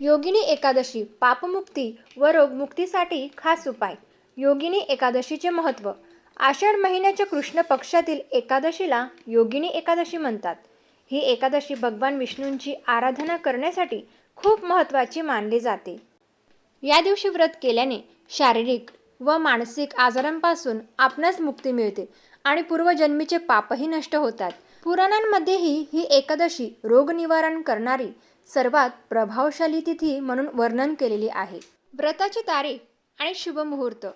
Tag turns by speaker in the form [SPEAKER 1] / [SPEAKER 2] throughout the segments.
[SPEAKER 1] योगिनी एकादशी पापमुक्ती व रोगमुक्तीसाठी खास उपाय. योगिनी एकादशीचे महत्त्व आषाढ महिन्याच्या कृष्ण पक्षातील एकादशीला योगिनी एकादशी म्हणतात. ही एकादशी भगवान विष्णूंची आराधना करण्यासाठी खूप महत्त्वाची मानली जाते. या दिवशी व्रत केल्याने शारीरिक व मानसिक आजारांपासून आपणास मुक्ती मिळते आणि पूर्वजन्मीचे पापही नष्ट होतात. पुराणांमध्येही ही एकादशी रोगनिवारण करणारी सर्वात प्रभावशाली तिथी म्हणून वर्णन केलेली आहे. व्रताची तारीख आणि शुभ मुहूर्त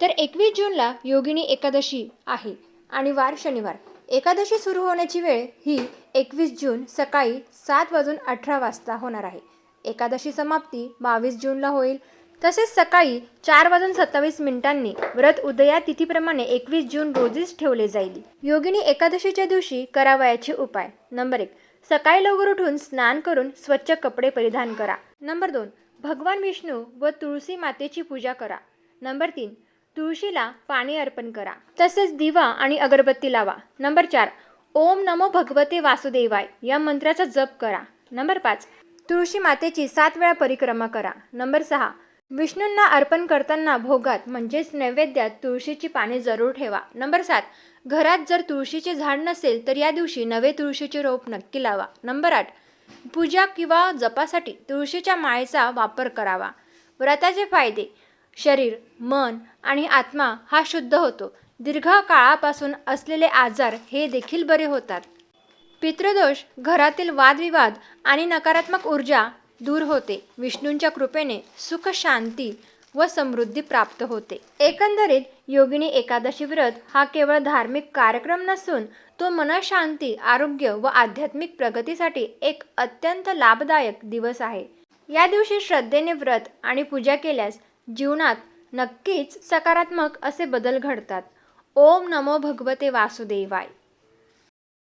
[SPEAKER 1] तर एकवीस जूनला योगिनी एकादशी आहे आणि वार शनिवार. एकादशी सुरू होण्याची वेळ ही एकवीस जून सकाळी सात वाजून अठरा वाजता होणार आहे. एकादशी समाप्ती बावीस जूनला होईल. तसेच सकाळी चार वाजून सत्तावीस मिनिटांनी व्रत उदया तिथीप्रमाणे एकवीस जून रोजीच ठेवले जाईल. योगिनी एकादशीच्या दिवशी करावयाचे उपाय. नंबर एक सकाळी लवकर उठून स्नान करून स्वच्छ कपडे परिधान करा. नंबर दोन भगवान विष्णू व तुळशी मातेची पूजा करा. नंबर तीन तुळशीला पाणी अर्पण करा. तसेच दिवा आणि अगरबत्ती लावा. नंबर चार ओम नमो भगवते वासुदेवाय या मंत्राचा जप करा. नंबर पाच तुळशी मातेची सात वेळा परिक्रमा करा. नंबर सहा विष्णूंना अर्पण करताना भोगात म्हणजेच नैवेद्यात तुळशीची पाने जरूर ठेवा. नंबर सात घरात जर तुळशीचे झाड नसेल तर या दिवशी नवे तुळशीचे रोप नक्की लावा. नंबर आठ पूजा किंवा जपासाठी तुळशीच्या माळेचा वापर करावा. व्रताचे फायदे शरीर मन आणि आत्मा हा शुद्ध होतो. दीर्घ काळापासून असलेले आजार हे देखील बरे होतात. पितृदोष घरातील वादविवाद आणि नकारात्मक ऊर्जा दूर होते. विष्णूंच्या कृपेने सुख शांती व समृद्धी प्राप्त होते. एकंदरीत योगिनी एकादशी व्रत हा केवळ धार्मिक कार्यक्रम नसून तो मनशांती आरोग्य व आध्यात्मिक प्रगतीसाठी एक अत्यंत लाभदायक दिवस आहे. या दिवशी श्रद्धेने व्रत आणि पूजा केल्यास जीवनात नक्कीच सकारात्मक असे बदल घडतात. ओम नमो भगवते वासुदेवाय.